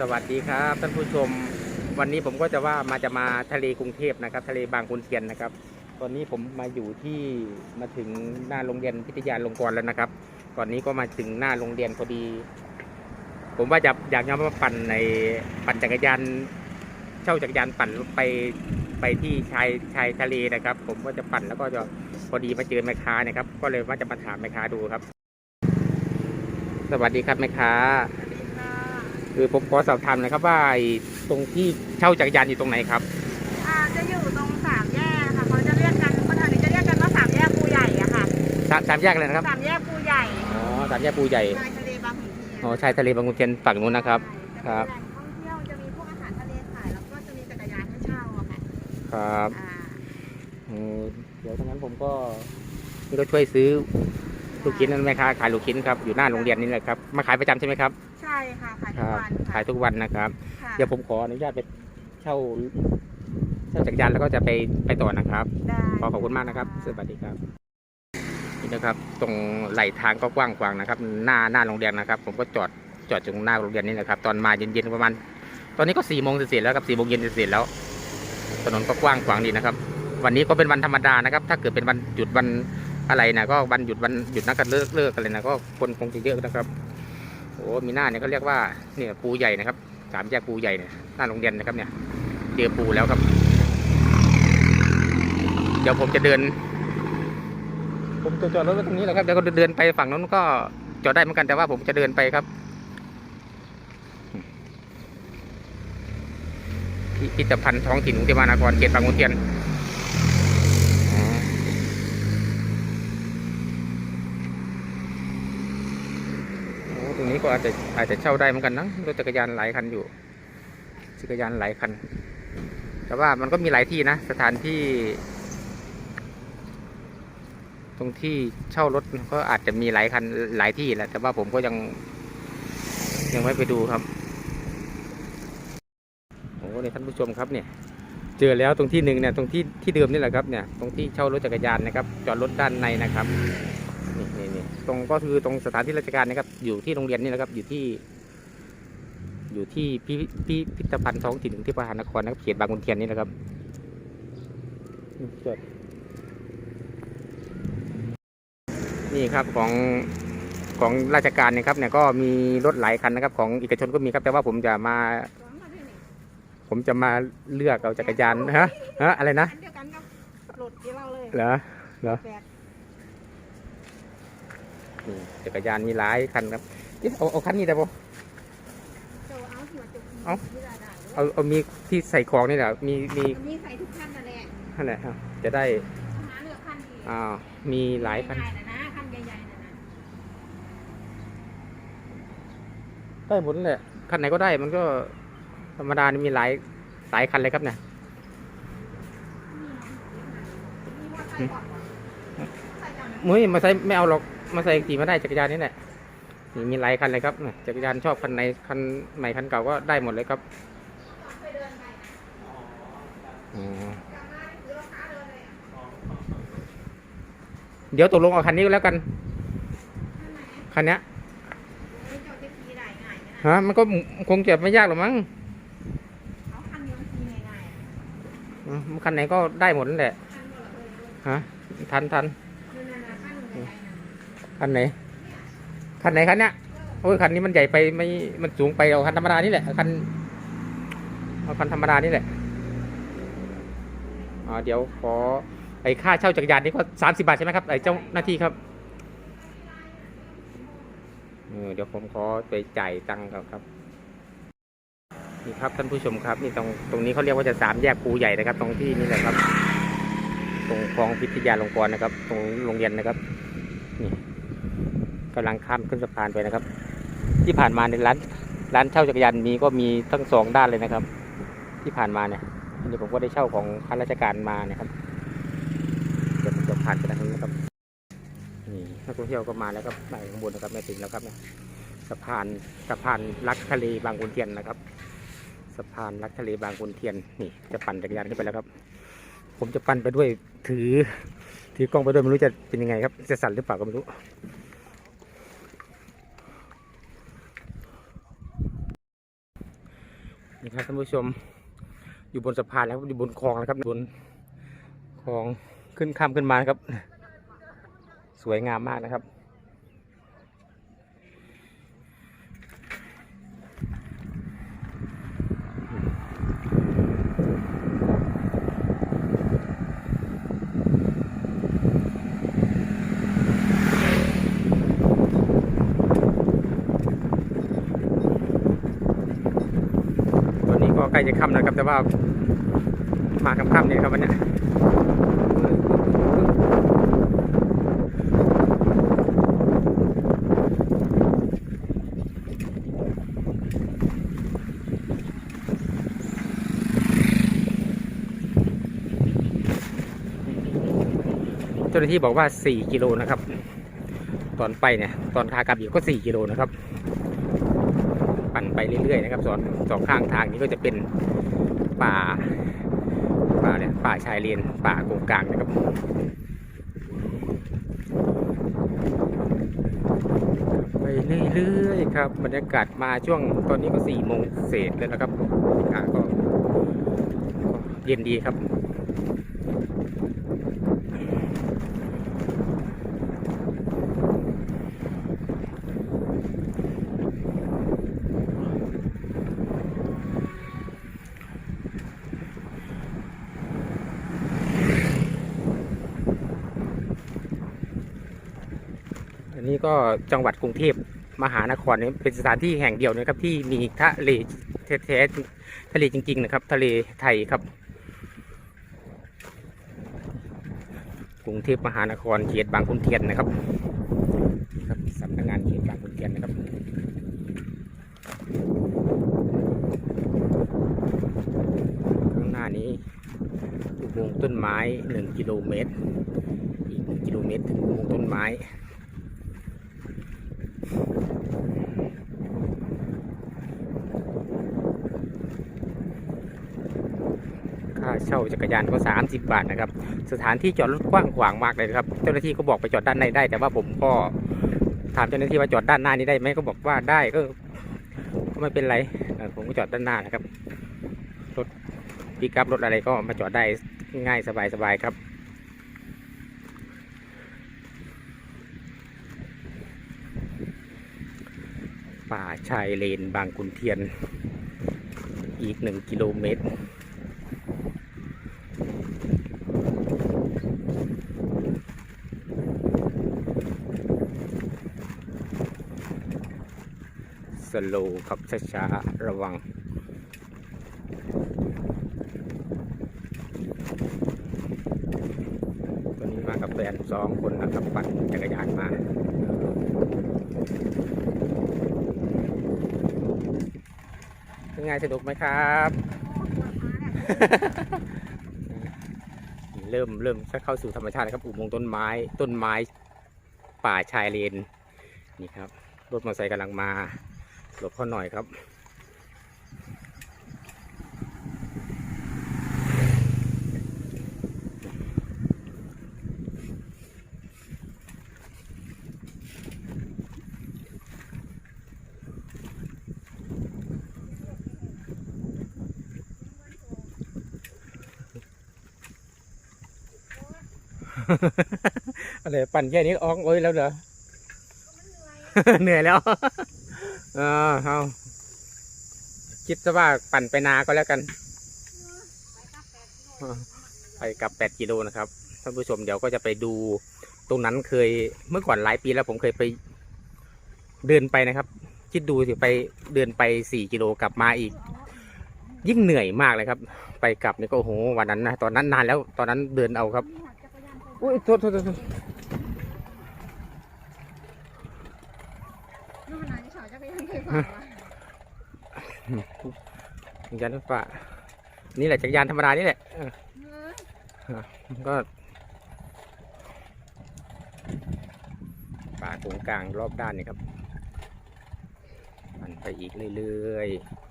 สวัสดีครับท่านผู้ชม วันนี้ผมก็จะว่ามาจะมาทะเลกรุงเทพนะครับ ทะเลบางขุนเทียนนะครับ ตอนนี้ผมมาอยู่ที่มาถึงหน้าโรงเรียนพิทยาลงกรณ์แล้วนะครับ ตอนนี้ก็มาถึงหน้าโรงเรียนพอดี ผมว่าจะอยากจะมาปั่นในปั่นจักรยานเช่าจักรยานปั่นไปไปที่ชายชายทะเลนะครับ ผมก็จะปั่นแล้วก็จะพอดีมาเจอแม่ค้านะครับ ก็เลยว่าจะมาถามแม่ค้าดูครับ สวัสดีครับแม่ค้า คือผมขอสอบถามหนะครับว่าไอ้ตรงที่เช่าจักรยานอยู่ตรงไหนครับ อ่าจะอยู่ตรงสามแยกค่ะเขาจะเรียกกันคนแถวนี้จะเรียกกันว่าสามแยกปูใหญ่อะค่ะสามสามแยกเลยนะครับสามแยกปูใหญ่อ๋อสามแยกปูใหญ่ชายทะเลบางขุนเทียนอ๋อชายทะเลบางขุนเทียนฝั่งนู้นนะครับครับจะเป็นแหล่งท่องเที่ยวจะมีพวกอาหารทะเลขายแล้วก็จะมีจักรยานให้เช่าอะค่ะครับอ่าอืมเดี๋ยวทั้งนั้นผมก็นี่ก็ช่วยซื้อลูกชิ้นนั่นไหมค้าขายลูกชิ้นครับอยู่หน้าโรงเรียนนี่แหละครับมาขายประจำใช่ไหมครับใช่ค่ะขายคทุกรับวันขายทุกวันนะครับ ค่ะเดี๋ยวผมขออนุญาตไปเช่าเช่าจักรยานแล้วก็จะไปไปต่อนะครับ ได้ขอขอบคุณมากนะครับ สวัสดีครับ นี่นะครับ ตรงไหลทางก็กว้างขวางนะครับ หน้าหน้าโรงเรียนนะครับ ผมก็จอดจอดตรงหน้าโรงเรียนนี่แหละครับ ตอนมาเย็นๆประมาณ ตอนนี้ก็สี่โมงเสร็จแล้วครับสี่โมงเย็นเสร็จแล้ว ถนนก็กว้างขวางดีนะครับ วันนี้ก็เป็นวันธรรมดานะครับ ถ้าเกิดเป็นวันหยุดวันอะไรนะก็วันหยุดวันหยุดนักการเลิกเลิกอะไรนะก็คนคงจะเยอะนะครับ โอ้มีหน้าเนี่ยก็เรียกว่าเนี่ยปูใหญ่นะครับสามแยกปูใหญ่เนี่ยหน้าโรงเรียนนะครับเนี่ยเจอปูแล้วครับ เดี๋ยวผมจะเดิน ผมจะจอดรถไว้ตรงนี้แหละครับเดี๋ยวก็เดินไปฝั่งนู้นก็จอดได้เหมือนกันแต่ว่าผมจะเดินไปครับพิพิธภัณฑ์ท้องถิ่นกรุงเทพมหานครเขตบางขุนเทียนอ๋อโอ้ตรงนี้ ก็อาจจะอาจจะเช่าได้เหมือนกันนะรถจักรยานหลายคันอยู่ จักรยานหลายคัน แต่ว่ามันก็มีหลายที่นะ สถานที่ ตรงที่เช่ารถก็อาจจะมีหลายคันหลายที่แหละแต่ว่าผมก็ยัง ยังไม่ไปดูครับโอ้เนี่ยท่านผู้ชมครับเนี่ยเจอแล้วตรงที่หนึ่งเนี่ยตรงที่ที่เดิมนี่แหละครับเนี่ยตรงที่เช่ารถจักรยานนะครับ จอดรถด้านในนะครับ ตรงก็คือตรงสถานที่ราชการนะครับ อยู่ที่โรงเรียนนี่แหละครับ อยู่ที่ อยู่ที่พิพิพิพิธภัณฑ์ท้องถิ่นกรุงเทพมหานครนะครับเขตบางขุนเทียนนี่นะครับนี่จอดนี่ครับของของราชการเนี่ยครับ เนี่ยก็มีรถหลายคันนะครับ ของเอกชนก็มีครับ แต่ว่าผมจะมา ผมจะมาเลือกเอาจักรยานฮะฮะอะไรนะอันเดียวกันกับรถที่เราเลยเหรอเหรอแปด นี่จักรยานมีหลายคันครับเอ๊ะเอาเอาคันนี้ได้ปะโจเอาหัวจุกเอาที่เราได้เอาเอามีที่ใส่ของนี่แหละมีมีมีใส่ทุกขั้นนั่นแหละนั่นแหละครับจะได้หาเลือกขั้นดีอ่ามีหลายคันใหญ่ๆนะนะขั้นใหญ่ๆนะนะได้หมดนั่นแหละคันไหนก็ได้มันก็ธรรมดานี่มีหลายหลายคันเลยครับเนี่ยมีว่าใส่ก่อนใส่ก่อนนะมุ้ยมาใส่ไม่เอาหรอก มาใส่ขี่มาได้จักรยานนี่แหละนี่มีหลายคันเลยครับเนี่ยจักรยานชอบคันไหนคันใหม่คันเก่าก็ได้หมดเลยครับอ๋อเดี๋ยวตกลงเอาคันนี้ก็แล้วกัน คันเนี้ยไม่เจ้าจะขี่ได้ง่ายไหมนะฮะมันก็คงจะไม่ยากหรอกมั้งเอาคันเดียวมันขี่ง่ายๆอะอืมคันไหนก็ได้หมดนั่นแหละคันเดียวเลยฮะทันทันนั่นๆๆคันหนึ่งใหญ่ๆนะ คันไหน คันไหนคันเนี้ยโอ้ยคันนี้มันใหญ่ไปไม่ มันสูงไปเอาคันธรรมดานี่แหละ คัน เอาคันธรรมดานี่แหละอ่าเดี๋ยวขอ ไอ้ค่าเช่าจักรยานนี่ก็สามสิบาทใช่ไหมครับ ไอ้เจ้าหน้าที่ครับเดี๋ยวผมขอไปจ่ายตังค์ก่อนครับนี่ครับท่านผู้ชมครับนี่ตรงตรงนี้เขาเรียกว่าจะสามแยกปูใหญ่นะครับ ตรงที่นี่แหละครับ ตรงคลองพิทยาลงกรณ์นะครับ ตรงโรงเรียนนะครับ กำลังข้ามขึ้นสะพานไปนะครับ ที่ผ่านมาในร้านร้านเช่าจักรยานมีก็มีทั้งสองด้านเลยนะครับ ที่ผ่านมาเนี่ยอันนี้ผมก็ได้เช่าของข้าราชการมานะครับเดี๋ยวผมจะผ่านไปทางนู้นนะครับนี่นักท่องเที่ยวก็มาแล้วครับไปข้างบนนะครับไม่ถึงแล้วครับเนี่ยสะพานสะพานลักทะเลบางขุนเทียนนะครับสะพานลักทะเลบางขุนเทียนนี่จะปั่นจักรยานขึ้นไปแล้วครับ ผมจะปั่นไปด้วยถือถือกล้องไปด้วยไม่รู้จะเป็นยังไงครับจะสั่นหรือเปล่าก็ไม่รู้ ค นี่ ครับท่านผู้ชม อยู่บนสะพานแล้วอยู่บนคลองนะครับบนคลองขึ้นข้ามขึ้นมานะครับ สวยงามมากนะครับ ตอนนี้ก็ใกล้ จะค่ำแล้วครับ แต่ว่ามาค่ำๆนี่ครับวันนี้เจ้าหน้าที่บอกว่า 4 กิโลนะครับ ตอนไปเนี่ย ตอนขากลับอยู่ก็ 4 กิโลนะครับ ไปเรื่อยๆนะครับสองสองข้างทางนี้ก็จะเป็นป่าป่าเนี่ยป่าชายเลนป่าโกงกลางนะครับไปเรื่อยๆครับบรรยากาศมาช่วงตอนนี้ก็สี่โมงเศษแล้วนะครับอากาศก็เย็นดีครับ นนี้ก็จังหวัดกรุงเทพมหานครนี่เป็นสถานที่แห่งเดียวนะครับที่มีทะเลแท้ๆทะเลจริง ๆ นะครับ ทะเลไทยครับ กรุงเทพมหานครเขตบางขุนเทียนนะครับครับสำนักงานเขตบางขุนเทียนนะครับข้างหน้านี้อุโมงต้นไม้หนึ่งกิโลเมตร อีกหนึ่งกิโลเมตร ถึงอุโมงต้นไม้ เช่าจักรยานก็ 30 บาทนะครับ สถานที่จอดรถกว้างขวางมากเลยครับ เจ้าหน้าที่ก็บอกไปจอดด้านในได้ แต่ว่าผมก็ถามเจ้าหน้าที่ว่าจอดด้านหน้านี้ได้ไหมก็บอกว่าได้ก็ก็ไม่เป็นไรผมก็จอดด้านหน้านะครับ รถปิกัพรถอะไรก็มาจอดได้ง่ายสบายๆครับป่าชายเลนบางขุนเทียน อีกหนึ่งกิโลเมตร สโลว์ขับช้าๆระวังตอนนี้มากับแฟนสองคนนะครับปั่นจักรยานมาเป็นไงสนุกไหมครับ เริ่มเริ่มจะเข้าสู่ธรรมชาติครับอุโมงค์ต้นไม้ต้นไม้ป่าชายเลนนี่ครับ รถมอเตอร์ไซค์กำลังมา หลบเขาหน่อยครับอะไรปั่นแค่นี้ออกโอ้ยแล้วเหรอ เหนื่อยแล้ว เออเอาคิดซะว่าปั่นไปนาก็แล้วกันเออไปกลับแปดกิโลนะครับท่านผู้ชมเดี๋ยวก็จะไปดูตรงนั้นเคยเมื่อก่อนหลายปีแล้วผมเคยไปเดินไปนะครับ คิดดูสิไปเดินไปสี่กิโลกลับมาอีก ยิ่งเหนื่อยมากเลยครับ ไปกลับนี่ก็โอ้โหวันนั้นนะตอนนั้นนานแล้วตอนนั้นเดินเอาครับอุ้ยโทษโทษโทษโทษ นู่นน่ะนี่เฉา จักรยานไฟฟ้าว่านี่แหละจักรยานธรรมดานี่แหละเออเออมันก็ป่าตรงกลางรอบด้านนี่ครับ มันไปอีกเรื่อยๆ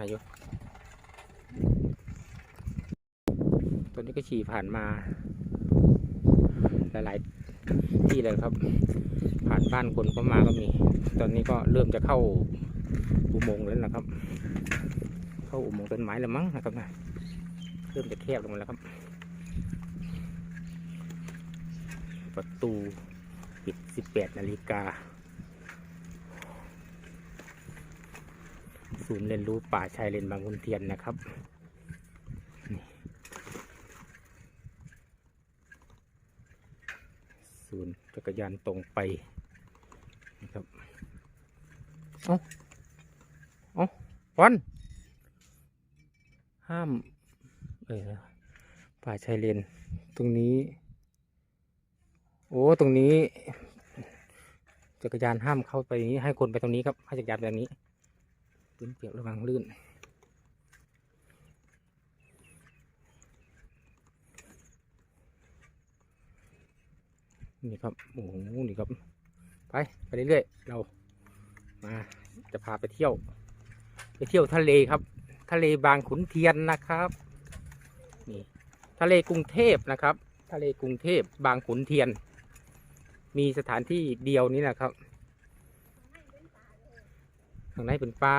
อายุนี้ก็ขี่ผ่านมา หลายๆที่เลยครับ ผ่านบ้านคนก็มาก็มี ตอนนี้ก็เริ่มจะเข้าอุโมงค์แล้วนะครับ เข้าอุโมงค์ต้นไม้แล้วมั้งนะครับนะเริ่มจะแคบลงมาแล้วครับ ประตูปิด 18 นาฬิกา ศูนย์เรียนรู้ป่าชายเลนบางขุนเทียนนะครับศูนย์จักรยานตรงไปนะครับเอาเอาวันห้ามเออป่าชายเลนตรงนี้ โอ้ตรงนี้จักรยานห้ามเข้าไปนี้ให้คนไปตรงนี้ครับให้จักรยานไปตรงนี้ ลื่นเปียกระวังลื่นนี่ครับโอ้โหนี่ครับ ไป ไปเรื่อยๆ เรา มาจะพาไปเที่ยว ไปเที่ยวทะเลครับ ทะเลบางขุนเทียนนะครับนี่ทะเลกรุงเทพนะครับ ทะเลกรุงเทพบางขุนเทียน มีสถานที่เดียวนี้นะครับ ข้างในเป็นปลา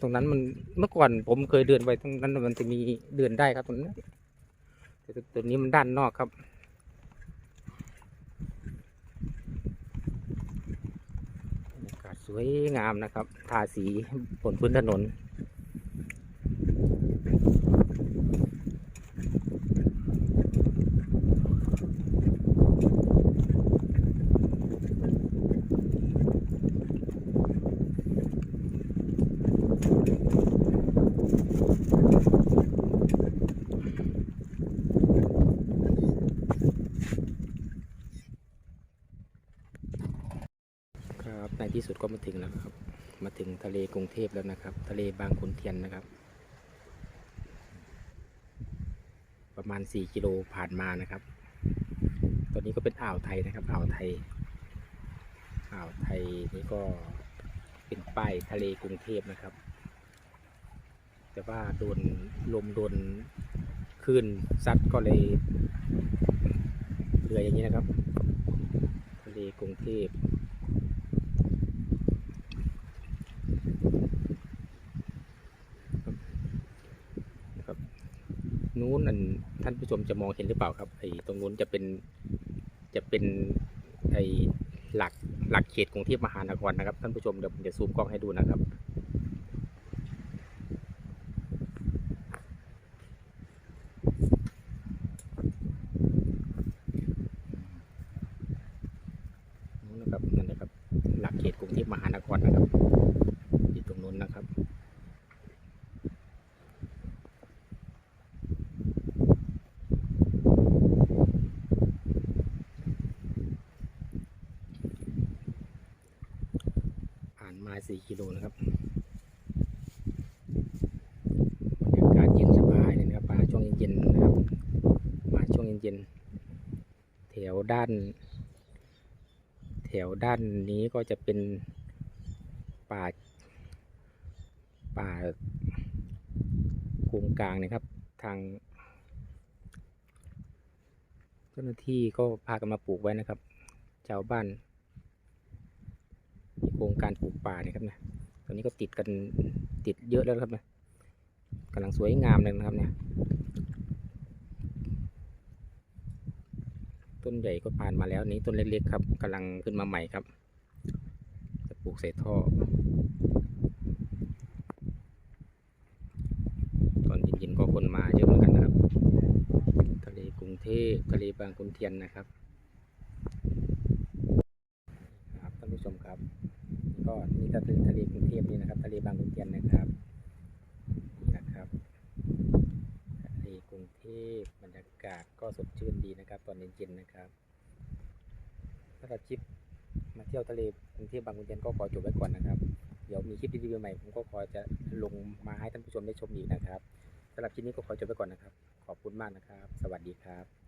ตรงนั้นมันเมื่อก่อนผมเคยเดินไปตรงนั้นมันจะมีเดินได้ครับตรงนี้แต่ตัวนี้มันด้านนอกครับอากาศสวยงามนะครับ ทาสีบนพื้นถนน ที่สุดก็มาถึงแล้วครับ มาถึงทะเลกรุงเทพแล้วนะครับ ทะเลบางขุนเทียนนะครับ ประมาณ 4 กิโลผ่านมานะครับ ตอนนี้ก็เป็นอ่าวไทยนะครับ อ่าวไทย อ่าวไทยนี่ก็เป็นป้ายทะเลกรุงเทพนะครับ แต่ว่าโดนลมโดนคลื่นซัดก็เลยเรืออย่างนี้นะครับ ทะเลกรุงเทพ นะครับนู้นอัน ท่านผู้ชมจะมองเห็นหรือเปล่าครับไอ้ตรงนู้นจะเป็นจะเป็นไอ้หลักหลักเขตกรุงเทพมหานครนะครับท่านผู้ชมเดี๋ยวผมจะซูมกล้องให้ดูนะครับ นู้นนะครับนั่นนะครับ หลักเขตกรุงเทพมหานครนะครับอยู่ตรงนู้นนะครับ ผ่านมา4กิโลนะครับบรรยากาศเย็นสบายเลยนะครับมาช่วงเย็นๆนะครับ มาช่วงเย็นๆแถวด้าน แถวด้านนี้ก็จะเป็นป่า ป่าโกงกลางนะครับ ทาง เจ้าหน้าที่ก็พากันมาปลูกไว้นะครับ ชาวบ้าน โครงการปลูกป่าเนี่ยครับนะตอนนี้ก็ติดกันติดเยอะแล้วครับนะกำลังสวยงามเลยนะครับเนี่ยต้นใหญ่ก็ผ่านมาแล้วนี้ต้นเล็กๆครับกำลังขึ้นมาใหม่ครับจะปลูกใส่ท่อ ตอนเย็นๆก็คนมาเยอะเหมือนกันนะครับทะเลกรุงเทพทะเลบางขุนเทียนนะครับท่านผู้ชมครับ ก็นี่ก็คือทะเลกรุงเทพนี่นะครับ ทะเลบางขุนเทียนนะครับนี่นะครับทะเลกรุงเทพบรรยากาศก็สดชื่นดีนะครับ ตอนเย็นๆนะครับถ้าเราคลิปมาเที่ยวทะเลกรุงเทพบางขุนเทียนก็ขอจบไว้ก่อนนะครับ เดี๋ยวมีคลิปดีๆใหม่ผมก็ขอจะลงมาให้ท่านผู้ชมได้ชมอีกนะครับสำหรับคลิปนี้ก็ขอจบไว้ก่อนนะครับ ขอบคุณมากนะครับ สวัสดีครับ